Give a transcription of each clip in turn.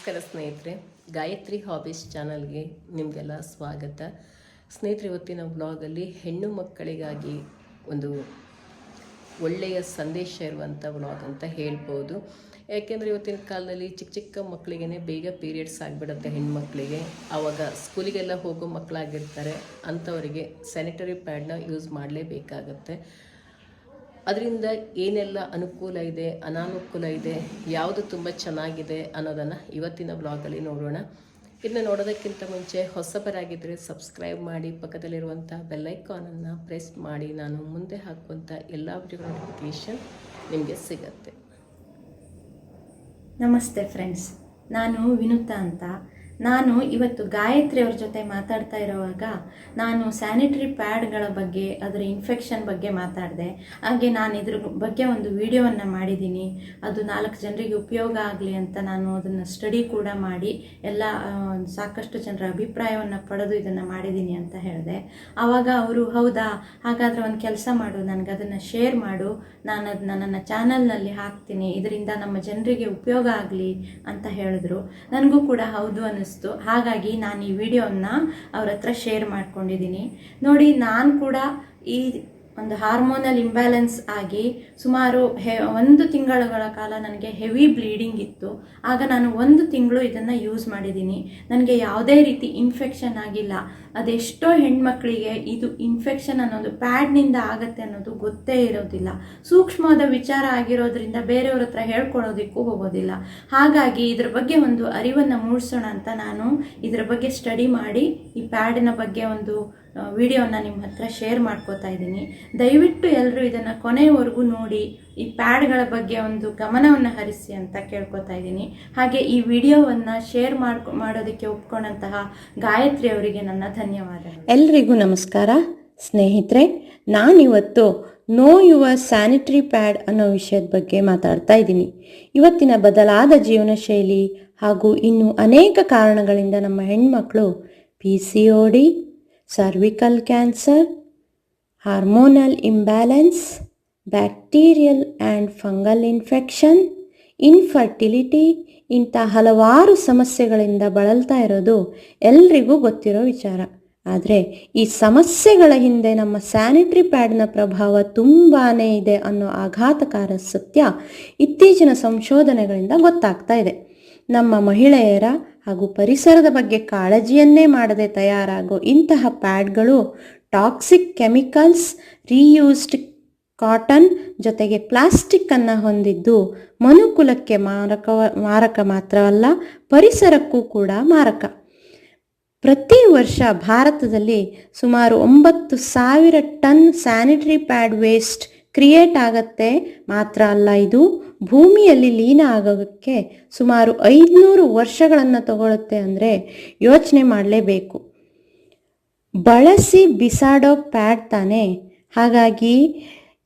ನಮಸ್ಕಾರ ಸ್ನೇಹಿತರೆ, ಗಾಯತ್ರಿ ಹಾಬೀಸ್ ಚಾನಲ್ಗೆ ನಿಮಗೆಲ್ಲ ಸ್ವಾಗತ. ಸ್ನೇಹಿತರೆ, ಇವತ್ತಿನ ವ್ಲಾಗಲ್ಲಿ ಹೆಣ್ಣು ಮಕ್ಕಳಿಗಾಗಿ ಒಂದು ಒಳ್ಳೆಯ ಸಂದೇಶ ಇರುವಂಥ ವ್ಲಾಗ್ ಅಂತ ಹೇಳ್ಬೋದು. ಯಾಕೆಂದರೆ ಇವತ್ತಿನ ಕಾಲದಲ್ಲಿ ಚಿಕ್ಕ ಚಿಕ್ಕ ಮಕ್ಕಳಿಗೆ ಬೇಗ ಪೀರಿಯಡ್ಸ್ ಆಗಿಬಿಡುತ್ತೆ ಹೆಣ್ಮಕ್ಳಿಗೆ ಆವಾಗ ಸ್ಕೂಲಿಗೆಲ್ಲ ಹೋಗೋ ಮಕ್ಕಳಾಗಿರ್ತಾರೆ ಅಂಥವರಿಗೆ ಸ್ಯಾನಿಟರಿ ಪ್ಯಾಡ್ನ ಯೂಸ್ ಮಾಡಲೇಬೇಕಾಗತ್ತೆ. ಅದರಿಂದ ಏನೆಲ್ಲ ಅನುಕೂಲ ಇದೆ, ಅನಾನುಕೂಲ ಇದೆ, ಯಾವುದು ತುಂಬ ಚೆನ್ನಾಗಿದೆ ಅನ್ನೋದನ್ನು ಇವತ್ತಿನ ಬ್ಲಾಗಲ್ಲಿ ನೋಡೋಣ. ಇದನ್ನ ನೋಡೋದಕ್ಕಿಂತ ಮುಂಚೆ ಹೊಸಬರಾಗಿದ್ದರೆ ಸಬ್ಸ್ಕ್ರೈಬ್ ಮಾಡಿ ಪಕ್ಕದಲ್ಲಿರುವಂಥ ಬೆಲ್ಲೈಕಾನನ್ನು ಪ್ರೆಸ್ ಮಾಡಿ, ನಾನು ಮುಂದೆ ಹಾಕುವಂಥ ಎಲ್ಲ ವಿಡಿಯೋ ನೋಟಿಫಿಕೇಷನ್ ನಿಮಗೆ ಸಿಗತ್ತೆ. ನಮಸ್ತೆ ಫ್ರೆಂಡ್ಸ್ ನಾನು ವಿನುತಾ ಅಂತ. ನಾನು ಇವತ್ತು ಗಾಯತ್ರಿ ಅವ್ರ ಜೊತೆ ಮಾತಾಡ್ತಾ ಇರೋವಾಗ ನಾನು ಸ್ಯಾನಿಟರಿ ಪ್ಯಾಡ್ಗಳ ಬಗ್ಗೆ, ಅದರ ಇನ್ಫೆಕ್ಷನ್ ಬಗ್ಗೆ ಮಾತಾಡಿದೆ. ಹಾಗೆ ನಾನು ಇದ್ರ ಬಗ್ಗೆ ಒಂದು ವಿಡಿಯೋವನ್ನು ಮಾಡಿದ್ದೀನಿ. ಅದು ನಾಲ್ಕು ಜನರಿಗೆ ಉಪಯೋಗ ಆಗಲಿ ಅಂತ ನಾನು ಅದನ್ನು ಸ್ಟಡಿ ಕೂಡ ಮಾಡಿ, ಎಲ್ಲ ಸಾಕಷ್ಟು ಜನರ ಅಭಿಪ್ರಾಯವನ್ನು ಪಡೆದು ಇದನ್ನು ಮಾಡಿದ್ದೀನಿ ಅಂತ ಹೇಳಿದೆ. ಆವಾಗ ಅವರು, ಹೌದಾ, ಹಾಗಾದರೆ ಒಂದು ಕೆಲಸ ಮಾಡು, ನನಗೆ ಅದನ್ನು ಶೇರ್ ಮಾಡು. ನಾನು ಅದನ್ನ ನನ್ನ ಚಾನಲ್ನಲ್ಲಿ ಹಾಕ್ತೀನಿ. ಇದರಿಂದ ನಮ್ಮ ಜನರಿಗೆ ಉಪಯೋಗ ಆಗಲಿ ಅಂತ ಹೇಳಿದ್ರು. ನನಗೂ ಕೂಡ ಹೌದು ಅನ್ನಿಸ್ತು. ಹಾಗಾಗಿ ನಾನು ಈ ವಿಡಿಯೋನ ಅವ್ರ ಹತ್ರ ಶೇರ್ ಮಾಡ್ಕೊಂಡಿದ್ದೀನಿ ನೋಡಿ ನಾನು ಕೂಡ ಈ ಒಂದು ಹಾರ್ಮೋನಲ್ ಇಂಬ್ಯಾಲೆನ್ಸ್ ಆಗಿ ಸುಮಾರು ಹೆ, ಒಂದು ತಿಂಗಳುಗಳ ಕಾಲ ನನಗೆ ಹೆವಿ ಬ್ಲೀಡಿಂಗ್ ಇತ್ತು. ಆಗ ನಾನು ಒಂದು ತಿಂಗಳು ಇದನ್ನು ಯೂಸ್ ಮಾಡಿದ್ದೀನಿ. ನನಗೆ ಯಾವುದೇ ರೀತಿ ಇನ್ಫೆಕ್ಷನ್ ಆಗಿಲ್ಲ. ಅದೆಷ್ಟೋ ಹೆಣ್ಮಕ್ಳಿಗೆ ಇದು ಇನ್ಫೆಕ್ಷನ್ ಅನ್ನೋದು ಪ್ಯಾಡ್ನಿಂದ ಆಗತ್ತೆ ಅನ್ನೋದು ಗೊತ್ತೇ ಇರೋದಿಲ್ಲ. ಸೂಕ್ಷ್ಮವಾದ ವಿಚಾರ ಆಗಿರೋದ್ರಿಂದ ಬೇರೆಯವ್ರ ಹತ್ರ ಹೇಳ್ಕೊಳ್ಳೋದಕ್ಕೂ ಹೋಗೋದಿಲ್ಲ. ಹಾಗಾಗಿ ಇದ್ರ ಬಗ್ಗೆ ಒಂದು ಅರಿವನ್ನು ಮೂಡಿಸೋಣ ಅಂತ ನಾನು ಇದ್ರ ಬಗ್ಗೆ ಸ್ಟಡಿ ಮಾಡಿ ಈ ಪ್ಯಾಡಿನ ಬಗ್ಗೆ ಒಂದು ವಿಡಿಯೋನ ನಿಮ್ಮ ಹತ್ರ ಶೇರ್ ಮಾಡ್ಕೋತಾ ಇದ್ದೀನಿ. ದಯವಿಟ್ಟು ಎಲ್ಲರೂ ಇದನ್ನು ಕೊನೆಯವರೆಗೂ ನೋಡಿ, ಈ ಪ್ಯಾಡ್ಗಳ ಬಗ್ಗೆ ಒಂದು ಗಮನವನ್ನು ಹರಿಸಿ ಅಂತ ಕೇಳ್ಕೊತಾ ಇದ್ದೀನಿ. ಹಾಗೆ ಈ ವಿಡಿಯೋವನ್ನು ಶೇರ್ ಮಾಡ್ಕೊ, ಮಾಡೋದಕ್ಕೆ ಒಪ್ಕೊಂಡಂತಹ ಗಾಯತ್ರಿ ಅವರಿಗೆ ನನ್ನ ಧನ್ಯವಾದ ಎಲ್ರಿಗೂ ನಮಸ್ಕಾರ. ಸ್ನೇಹಿತರೆ, ನಾನಿವತ್ತು ನೋ ಯುವ ಸ್ಯಾನಿಟರಿ ಪ್ಯಾಡ್ ಅನ್ನೋ ವಿಷಯದ ಬಗ್ಗೆ ಮಾತಾಡ್ತಾ ಇದ್ದೀನಿ. ಇವತ್ತಿನ ಬದಲಾದ ಜೀವನ ಶೈಲಿ ಹಾಗೂ ಇನ್ನೂ ಅನೇಕ ಕಾರಣಗಳಿಂದ ನಮ್ಮ ಹೆಣ್ಮಕ್ಳು P C O D cervical cancer hormonal imbalance bacterial and fungal infection infertility ಇಂಥ ಹಲವಾರು ಸಮಸ್ಯೆಗಳಿಂದ ಬಳಲ್ತಾ ಇರೋದು ಎಲ್ರಿಗೂ ಗೊತ್ತಿರೋ ವಿಚಾರ. ಆದರೆ ಈ ಸಮಸ್ಯೆಗಳ ಹಿಂದೆ ನಮ್ಮ ಸ್ಯಾನಿಟರಿ ಪ್ಯಾಡ್ನ ಪ್ರಭಾವ ತುಂಬಾ ಇದೆ ಅನ್ನೋ ಆಘಾತಕಾರ ಸತ್ಯ ಇತ್ತೀಚಿನ ಸಂಶೋಧನೆಗಳಿಂದ ಗೊತ್ತಾಗ್ತಾ ಇದೆ. ನಮ್ಮ ಮಹಿಳೆಯರ ಹಾಗೂ ಪರಿಸರದ ಬಗ್ಗೆ ಕಾಳಜಿಯನ್ನೇ ಮಾಡದೆ ತಯಾರಾಗೋ ಇಂತಹ ಪ್ಯಾಡ್ಗಳು ಟಾಕ್ಸಿಕ್ ಕೆಮಿಕಲ್ಸ್, ರೀಯೂಸ್ಡ್ ಕಾಟನ್ ಜೊತೆಗೆ ಪ್ಲಾಸ್ಟಿಕ್ ಅನ್ನು ಹೊಂದಿದ್ದು ಮನುಕುಲಕ್ಕೆ ಮಾರಕ ಮಾರಕ ಮಾತ್ರವಲ್ಲ, ಪರಿಸರಕ್ಕೂ ಕೂಡ ಮಾರಕ. ಪ್ರತಿ ವರ್ಷ ಭಾರತದಲ್ಲಿ ಸುಮಾರು ಒಂಬತ್ತು ಸಾವಿರ tonne sanitary pad waste create ಆಗತ್ತೆ ಮಾತ್ರ ಅಲ್ಲ ಇದು ಭೂಮಿಯಲ್ಲಿ ಲೀನ ಆಗೋಕ್ಕೆ ಸುಮಾರು ಐದುನೂರು ವರ್ಷಗಳನ್ನು ತಗೊಳುತ್ತೆ ಅಂದರೆ ಯೋಚನೆ ಮಾಡಲೇಬೇಕು. ಬಳಸಿ ಬಿಸಾಡೋ ಪ್ಯಾಡ್ ತಾನೆ. ಹಾಗಾಗಿ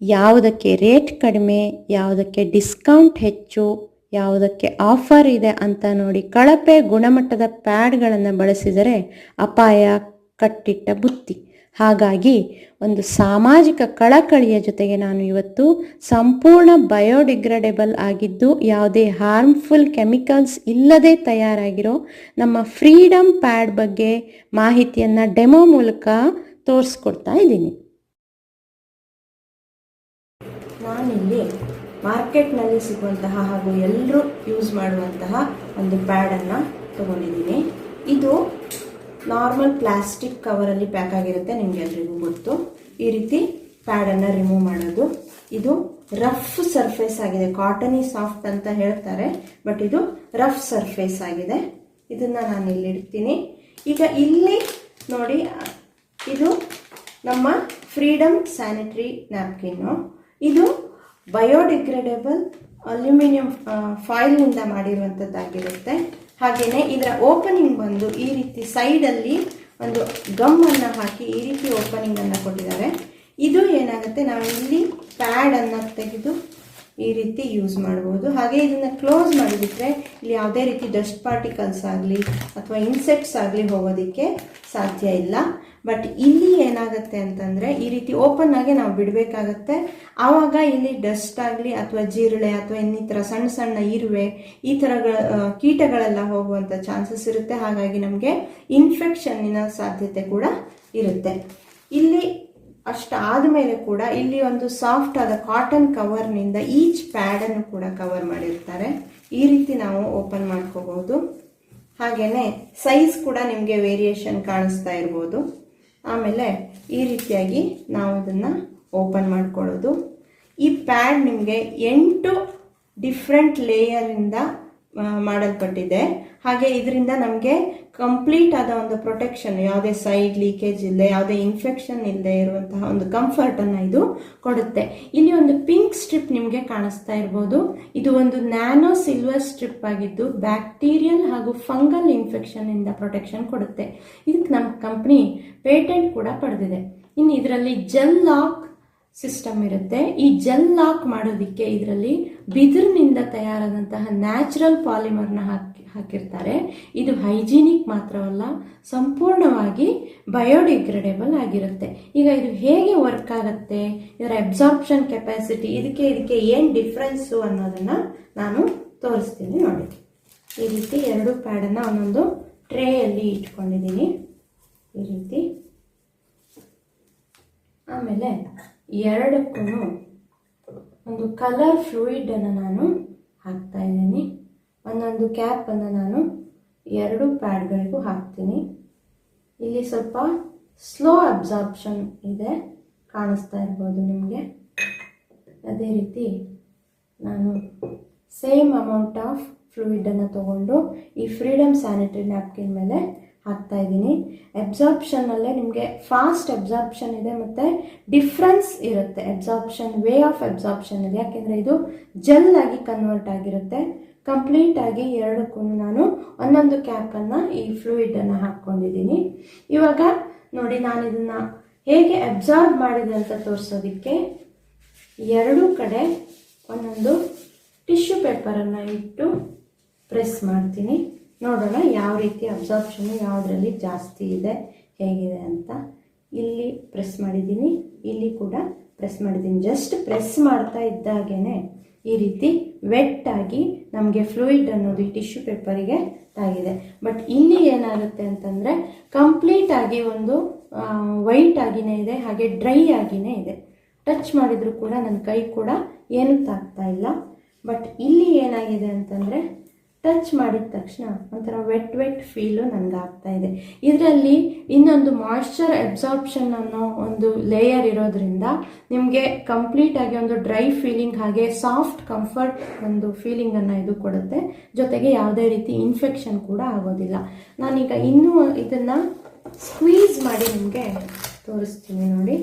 ಯಾವುದಕ್ಕೆ ರೇಟ್ ಕಡಿಮೆ, ಯಾವುದಕ್ಕೆ ಡಿಸ್ಕೌಂಟ್ ಹೆಚ್ಚು, ಯಾವುದಕ್ಕೆ ಆಫರ್ ಇದೆ ಅಂತ ನೋಡಿ ಕಳಪೆ ಗುಣಮಟ್ಟದ ಪ್ಯಾಡ್ಗಳನ್ನು ಬಳಸಿದರೆ ಅಪಾಯ ಕಟ್ಟಿಟ್ಟ ಬುತ್ತಿ. ಹಾಗಾಗಿ ಒಂದು ಸಾಮಾಜಿಕ ಕಳಕಳಿಯ ಜೊತೆಗೆ ನಾನು ಇವತ್ತು ಸಂಪೂರ್ಣ ಬಯೋಡಿಗ್ರೇಡೆಬಲ್ ಆಗಿದ್ದು ಯಾವುದೇ ಹಾರ್ಮ್ಫುಲ್ ಕೆಮಿಕಲ್ಸ್ ಇಲ್ಲದೆ ತಯಾರಾಗಿರೋ ನಮ್ಮ ಫ್ರೀಡಮ್ ಪ್ಯಾಡ್ ಬಗ್ಗೆ ಮಾಹಿತಿಯನ್ನು ಡೆಮೋ ಮೂಲಕ ತೋರಿಸ್ಕೊಡ್ತಾ ಇದ್ದೀನಿ. ನಾನಿಲ್ಲಿ ಮಾರ್ಕೆಟ್ನಲ್ಲಿ ಸಿಗುವಂತಹ ಹಾಗೂ ಎಲ್ಲರೂ ಯೂಸ್ ಮಾಡುವಂತಹ ಒಂದು ಪ್ಯಾಡನ್ನು ತಗೊಂಡಿದ್ದೀನಿ. ಇದು ನಾರ್ಮಲ್ ಪ್ಲಾಸ್ಟಿಕ್ ಕವರಲ್ಲಿ ಪ್ಯಾಕ್ ಆಗಿರುತ್ತೆ, ನಿಮಗೆ ಎಲ್ರಿಗೂ ಗೊತ್ತು. ಈ ರೀತಿ ಪ್ಯಾಡನ್ನು ರಿಮೂವ್ ಮಾಡೋದು. ಇದು ರಫ್ ಸರ್ಫೇಸ್ ಆಗಿದೆ. ಕಾಟನಿ ಸಾಫ್ಟ್ ಅಂತ ಹೇಳ್ತಾರೆ ಬಟ್ ಇದು ರಫ್ ಸರ್ಫೇಸ್ ಆಗಿದೆ. ಇದನ್ನು ನಾನು ಇಲ್ಲಿ ಇಡ್ತೀನಿ. ಈಗ ಇಲ್ಲಿ ನೋಡಿ, ಇದು ನಮ್ಮ ಫ್ರೀಡಮ್ ಸ್ಯಾನಿಟರಿ ನ್ಯಾಪ್ಕಿನ್ನು ಇದು ಬಯೋಡಿಗ್ರೇಡೇಬಲ್ ಅಲ್ಯೂಮಿನಿಯಂ ಫಾಯಿಲ್ನಿಂದ ಮಾಡಿರುವಂಥದ್ದಾಗಿರುತ್ತೆ ಹಾಗೆಯೇ ಇದರ ಓಪನಿಂಗ್ ಬಂದು ಈ ರೀತಿ ಸೈಡಲ್ಲಿ ಒಂದು ಗಮ್ಮನ್ನು ಹಾಕಿ ಈ ರೀತಿ ಓಪನಿಂಗನ್ನು ಕೊಟ್ಟಿದ್ದಾರೆ. ಇದು ಏನಾಗುತ್ತೆ? ನಾವು ಇಲ್ಲಿ ಪ್ಯಾಡನ್ನು ತೆಗೆದು ಈ ರೀತಿ ಯೂಸ್ ಮಾಡ್ಬೋದು. ಹಾಗೆ ಇದನ್ನು ಕ್ಲೋಸ್ ಮಾಡಿಬಿಟ್ರೆ ಇಲ್ಲಿ ಯಾವುದೇ ರೀತಿ ಡಸ್ಟ್ ಪಾರ್ಟಿಕಲ್ಸ್ ಆಗಲಿ ಅಥವಾ ಇನ್ಸೆಕ್ಟ್ಸ್ ಆಗಲಿ ಹೋಗೋದಕ್ಕೆ ಸಾಧ್ಯ ಇಲ್ಲ. ಬಟ್ ಇಲ್ಲಿ ಏನಾಗುತ್ತೆ ಅಂತಂದರೆ ಈ ರೀತಿ ಓಪನ್ ಆಗಿ ನಾವು ಬಿಡಬೇಕಾಗತ್ತೆ. ಆವಾಗ ಇಲ್ಲಿ ಡಸ್ಟ್ ಆಗಲಿ ಅಥವಾ ಜಿರಳೆ ಅಥವಾ ಇನ್ನಿತರ ಸಣ್ಣ ಸಣ್ಣ ಇರುವೆ, ಈ ಥರಗಳ ಕೀಟಗಳೆಲ್ಲ ಹೋಗುವಂಥ ಚಾನ್ಸಸ್ ಇರುತ್ತೆ. ಹಾಗಾಗಿ ನಮಗೆ ಇನ್ಫೆಕ್ಷನ್ನಿನ ಸಾಧ್ಯತೆ ಕೂಡ ಇರುತ್ತೆ. ಇಲ್ಲಿ ಅಷ್ಟಾದ ಮೇಲೆ ಕೂಡ ಇಲ್ಲಿ ಒಂದು ಸಾಫ್ಟ್ ಆದ ಕಾಟನ್ ಕವರ್ನಿಂದ ಈಚ್ ಪ್ಯಾಡನ್ನು ಕೂಡ ಕವರ್ ಮಾಡಿರ್ತಾರೆ. ಈ ರೀತಿ ನಾವು ಓಪನ್ ಮಾಡ್ಕೋಬಹುದು. ಹಾಗೆಯೇ ಸೈಜ್ ಕೂಡ ನಿಮಗೆ ವೇರಿಯೇಷನ್ ಕಾಣಿಸ್ತಾ ಇರ್ಬೋದು. ಆಮೇಲೆ ಈ ರೀತಿಯಾಗಿ ನಾವು ಇದನ್ನು ಓಪನ್ ಮಾಡ್ಕೊಳ್ಳೋದು. ಈ ಪ್ಯಾಡ್ ನಿಮಗೆ ಎಂಟು ಡಿಫ್ರೆಂಟ್ ಲೇಯರಿಂದ ಮಾಡಲ್ಪಟ್ಟಿದೆ. ಹಾಗೆ ಇದರಿಂದ ನಮಗೆ ಕಂಪ್ಲೀಟ್ ಆದ ಒಂದು ಪ್ರೊಟೆಕ್ಷನ್ ಯಾವುದೇ ಸೈಡ್ ಲೀಕೇಜ್ ಇಲ್ಲದೆ, ಯಾವುದೇ ಇನ್ಫೆಕ್ಷನ್ ಇಲ್ಲದೆ ಇರುವಂತಹ ಒಂದು ಕಂಫರ್ಟನ್ನು ಇದು ಕೊಡುತ್ತೆ. ಇಲ್ಲಿ ಒಂದು ಪಿಂಕ್ ಸ್ಟ್ರಿಪ್ ನಿಮಗೆ ಕಾಣಿಸ್ತಾ ಇರ್ಬೋದು. ಇದು ಒಂದು ನ್ಯಾನೋ ಸಿಲ್ವರ್ ಸ್ಟ್ರಿಪ್ ಆಗಿದ್ದು ಬ್ಯಾಕ್ಟೀರಿಯಲ್ ಹಾಗೂ ಫಂಗಲ್ ಇನ್ಫೆಕ್ಷನ್ ಇಂದ ಪ್ರೊಟೆಕ್ಷನ್ ಕೊಡುತ್ತೆ. ಇದಕ್ಕೆ ನಮ್ಮ ಕಂಪ್ನಿ ಪೇಟೆಂಟ್ ಕೂಡ ಪಡೆದಿದೆ. ಇನ್ನು ಇದರಲ್ಲಿ ಜೆಲ್ ಲಾಕ್ ಸಿಸ್ಟಮ್ ಇರುತ್ತೆ. ಈ ಜೆಲ್ ಲಾಕ್ ಮಾಡೋದಕ್ಕೆ ಇದರಲ್ಲಿ ಬಿದಿರಿನಿಂದ ತಯಾರಾದಂತಹ ನ್ಯಾಚುರಲ್ ಪಾಲಿಮರ್ನ ಹಾಕಿ, ಹಾಕಿರ್ತಾರೆ. ಇದು ಹೈಜೀನಿಕ್ ಮಾತ್ರವಲ್ಲ, ಸಂಪೂರ್ಣವಾಗಿ ಬಯೋಡಿಗ್ರೇಡೇಬಲ್ ಆಗಿರುತ್ತೆ. ಈಗ ಇದು ಹೇಗೆ ವರ್ಕ್ ಆಗುತ್ತೆ? ಇದರ ಅಬ್ಸಾರ್ಪ್ಷನ್ ಕೆಪಾಸಿಟಿ ಇದಕ್ಕೆ ಇದಕ್ಕೆ ಏನು ಡಿಫ್ರೆನ್ಸು ಅನ್ನೋದನ್ನು ನಾನು ತೋರಿಸ್ತೀನಿ ನೋಡಿ. ಈ ರೀತಿ ಎರಡು ಪ್ಯಾಡನ್ನು ಒಂದೊಂದು ಟ್ರೇಯಲ್ಲಿ ಇಟ್ಕೊಂಡಿದ್ದೀನಿ. ಈ ರೀತಿ. ಆಮೇಲೆ ಎರಡಕ್ಕೂ ಒಂದು ಕಲರ್ ಫ್ಲೂಯಿಡನ್ನು ನಾನು ಹಾಕ್ತಾ ಇದ್ದೀನಿ. ಒಂದೊಂದು ಕ್ಯಾಪನ್ನು ನಾನು ಎರಡು ಪ್ಯಾಡ್ಗಳಿಗೂ ಹಾಕ್ತೀನಿ. ಇಲ್ಲಿ ಸ್ವಲ್ಪ ಸ್ಲೋ ಅಬ್ಸಾರ್ಪ್ಷನ್ ಇದೆ ಕಾಣಿಸ್ತಾ ಇರ್ಬೋದು ನಿಮಗೆ. ಅದೇ ರೀತಿ ನಾನು ಸೇಮ್ ಅಮೌಂಟ್ ಆಫ್ ಫ್ಲೂಯಿಡನ್ನು ತಗೊಂಡು ಈ ಫ್ರೀಡಮ್ ಸ್ಯಾನಿಟರಿ ನ್ಯಾಪ್ಕಿನ್ ಮೇಲೆ ಹಾಕ್ತಾ ಇದ್ದೀನಿ. ಅಬ್ಸಾರ್ಪ್ಷನ್ನಲ್ಲೇ ನಿಮಗೆ ಫಾಸ್ಟ್ ಅಬ್ಸಾರ್ಪ್ಷನ್ ಇದೆ ಮತ್ತು ಡಿಫ್ರೆನ್ಸ್ ಇರುತ್ತೆ. ಅಬ್ಸಾರ್ಪ್ಷನ್ ವೇ ಆಫ್ ಅಬ್ಸಾರ್ಪ್ಷನ್ ಇದೆ. ಯಾಕೆಂದರೆ ಇದು ಜೆಲ್ ಆಗಿ ಕನ್ವರ್ಟ್ ಆಗಿರುತ್ತೆ. ಕಂಪ್ಲೀಟ್ ಆಗಿ ಎರಡಕ್ಕೂ ನಾನು ಒಂದೊಂದು ಕ್ಯಾಪನ್ನು ಈ ಫ್ಲೂಯಿಡನ್ನು ಹಾಕ್ಕೊಂಡಿದ್ದೀನಿ. ಇವಾಗ ನೋಡಿ, ನಾನು ಇದನ್ನು ಹೇಗೆ ಅಬ್ಸಾರ್ಬ್ ಮಾಡಿದೆ ಅಂತ ತೋರಿಸೋದಕ್ಕೆ ಎರಡೂ ಕಡೆ ಒಂದೊಂದು ಟಿಶ್ಯೂ ಪೇಪರನ್ನು ಇಟ್ಟು ಪ್ರೆಸ್ ಮಾಡ್ತೀನಿ. ನೋಡೋಣ ಯಾವ ರೀತಿ ಅಬ್ಸಾರ್ಪ್ಷನ್ ಯಾವುದರಲ್ಲಿ ಜಾಸ್ತಿ ಇದೆ, ಹೇಗಿದೆ ಅಂತ. ಇಲ್ಲಿ ಪ್ರೆಸ್ ಮಾಡಿದ್ದೀನಿ. ಇಲ್ಲಿ ಕೂಡ ಪ್ರೆಸ್ ಮಾಡಿದ್ದೀನಿ. ಜಸ್ಟ್ ಪ್ರೆಸ್ ಮಾಡ್ತಾ ಇದ್ದಾಗೇ ಈ ರೀತಿ ವೆಟ್ ಆಗಿ ನಮಗೆ ಫ್ಲೂಯಿಡ್ ಅನ್ನೋದು ಈ ಟಿಶ್ಯೂ ಪೇಪರಿಗೆ ತಾಗಿದೆ. ಬಟ್ ಇಲ್ಲಿ ಏನಾಗುತ್ತೆ ಅಂತಂದರೆ ಕಂಪ್ಲೀಟ್ ಆಗಿ ಒಂದು ವೈಟ್ ಆಗಿನೇ ಇದೆ, ಹಾಗೆ ಡ್ರೈ ಆಗಿನೇ ಇದೆ. ಟಚ್ ಮಾಡಿದರೂ ಕೂಡ ನನ್ನ ಕೈ ಕೂಡ ಏನೂ ತಾಗ್ತಾ ಇಲ್ಲ. ಬಟ್ ಇಲ್ಲಿ ಏನಾಗಿದೆ ಅಂತಂದರೆ ಟಚ್ ಮಾಡಿದ ತಕ್ಷಣ ಒಂಥರ ವೆಟ್ ವೆಟ್ ಫೀಲು ನನಗೆ ಆಗ್ತಾ ಇದೆ. ಇದರಲ್ಲಿ ಇನ್ನೊಂದು ಮಾಯ್ಶ್ಚರ್ ಅಬ್ಸಾರ್ಪ್ಷನ್ ಅನ್ನೋ ಒಂದು ಲೇಯರ್ ಇರೋದ್ರಿಂದ ನಿಮಗೆ ಕಂಪ್ಲೀಟ್ ಆಗಿ ಒಂದು ಡ್ರೈ ಫೀಲಿಂಗ್ ಹಾಗೆ ಸಾಫ್ಟ್ ಕಂಫರ್ಟ್ ಒಂದು ಫೀಲಿಂಗನ್ನು ಇದು ಕೊಡುತ್ತೆ. ಜೊತೆಗೆ ಯಾವುದೇ ರೀತಿ ಇನ್ಫೆಕ್ಷನ್ ಕೂಡ ಆಗೋದಿಲ್ಲ. ನಾನೀಗ ಇನ್ನೂ ಇದನ್ನು ಸ್ಕ್ವೀಸ್ ಮಾಡಿ ನಿಮಗೆ ತೋರಿಸ್ತೀನಿ ನೋಡಿ.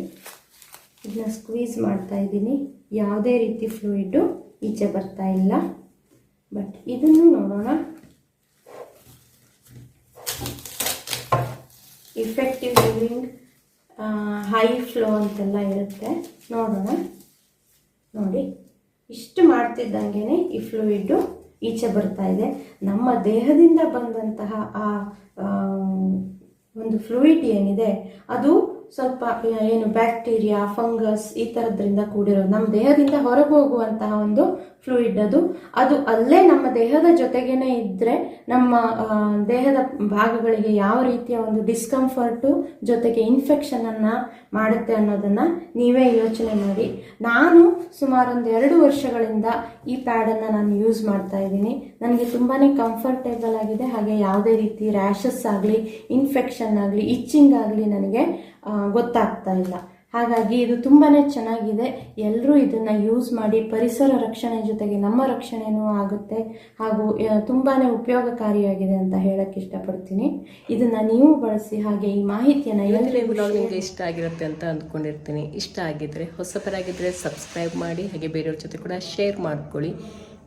ಇದನ್ನ ಸ್ಕ್ವೀಸ್ ಮಾಡ್ತಾ ಇದ್ದೀನಿ. ಯಾವುದೇ ರೀತಿ ಫ್ಲೂಯಿಡ್ಡು ಈಚೆ ಬರ್ತಾ ಇಲ್ಲ. ಬಟ್ ಇದನ್ನು ನೋಡೋಣ. ಇಫೆಕ್ಟಿವ್ ಲಿವಿಂಗ್ ಹೈ ಫ್ಲೋ ಅಂತೆಲ್ಲ ಇರುತ್ತೆ. ನೋಡೋಣ. ನೋಡಿ, ಇಷ್ಟು ಮಾಡ್ತಿದ್ದಂಗೆ ಈ ಫ್ಲೂಯಿಡ್ಡು ಈಚೆ ಬರ್ತಾ ಇದೆ. ನಮ್ಮ ದೇಹದಿಂದ ಬಂದಂತಹ ಆ ಒಂದು ಫ್ಲೂಯಿಡ್ ಏನಿದೆ, ಅದು ಸ್ವಲ್ಪ ಏನು ಬ್ಯಾಕ್ಟೀರಿಯಾ ಫಂಗಸ್ ಈ ಥರದ್ರಿಂದ ಕೂಡಿರೋದು ನಮ್ಮ ದೇಹದಿಂದ ಹೊರಗೆ ಹೋಗುವಂತಹ ಒಂದು ಫ್ಲೂಯಿಡ್ ಅದು. ಅದು ಅಲ್ಲೇ ನಮ್ಮ ದೇಹದ ಜೊತೆಗೇನೆ ಇದ್ದರೆ ನಮ್ಮ ದೇಹದ ಭಾಗಗಳಿಗೆ ಯಾವ ರೀತಿಯ ಒಂದು ಡಿಸ್ಕಂಫರ್ಟು ಜೊತೆಗೆ ಇನ್ಫೆಕ್ಷನನ್ನು ಮಾಡುತ್ತೆ ಅನ್ನೋದನ್ನು ನೀವೇ ಯೋಚನೆ ಮಾಡಿ. ನಾನು ಸುಮಾರು ಒಂದು ಎರಡು ವರ್ಷಗಳಿಂದ ಈ ಪ್ಯಾಡನ್ನು ನಾನು ಯೂಸ್ ಮಾಡ್ತಾ ಇದ್ದೀನಿ. ನನಗೆ ತುಂಬಾ ಕಂಫರ್ಟೇಬಲ್ ಆಗಿದೆ. ಹಾಗೆ ಯಾವುದೇ ರೀತಿ ರ್ಯಾಷಸ್ ಆಗಲಿ ಇನ್ಫೆಕ್ಷನ್ ಆಗಲಿ ಇಚ್ಚಿಂಗ್ ಆಗಲಿ ನನಗೆ ಗೊತ್ತಾಗ್ತಾ ಇಲ್ಲ. ಹಾಗಾಗಿ ಇದು ತುಂಬಾ ಚೆನ್ನಾಗಿದೆ. ಎಲ್ಲರೂ ಇದನ್ನು ಯೂಸ್ ಮಾಡಿ ಪರಿಸರ ರಕ್ಷಣೆ ಜೊತೆಗೆ ನಮ್ಮ ರಕ್ಷಣೆಯೂ ಆಗುತ್ತೆ. ಹಾಗೂ ತುಂಬಾ ಉಪಯೋಗಕಾರಿಯಾಗಿದೆ ಅಂತ ಹೇಳಕ್ಕೆ ಇಷ್ಟಪಡ್ತೀನಿ. ಇದನ್ನು ನೀವು ಬಳಸಿ ಹಾಗೆ ಈ ಮಾಹಿತಿಯನ್ನು ಎಲ್ಲರಿಗೂ ನಿಮಗೆ ಇಷ್ಟ ಆಗಿರುತ್ತೆ ಅಂತ ಅಂದ್ಕೊಂಡಿರ್ತೀನಿ ಇಷ್ಟ ಆಗಿದ್ರೆ ಹೊಸಬರಾಗಿದ್ದರೆ ಸಬ್ಸ್ಕ್ರೈಬ್ ಮಾಡಿ ಹಾಗೆ ಬೇರೆಯವ್ರ ಜೊತೆ ಕೂಡ ಶೇರ್ ಮಾಡ್ಕೊಳ್ಳಿ.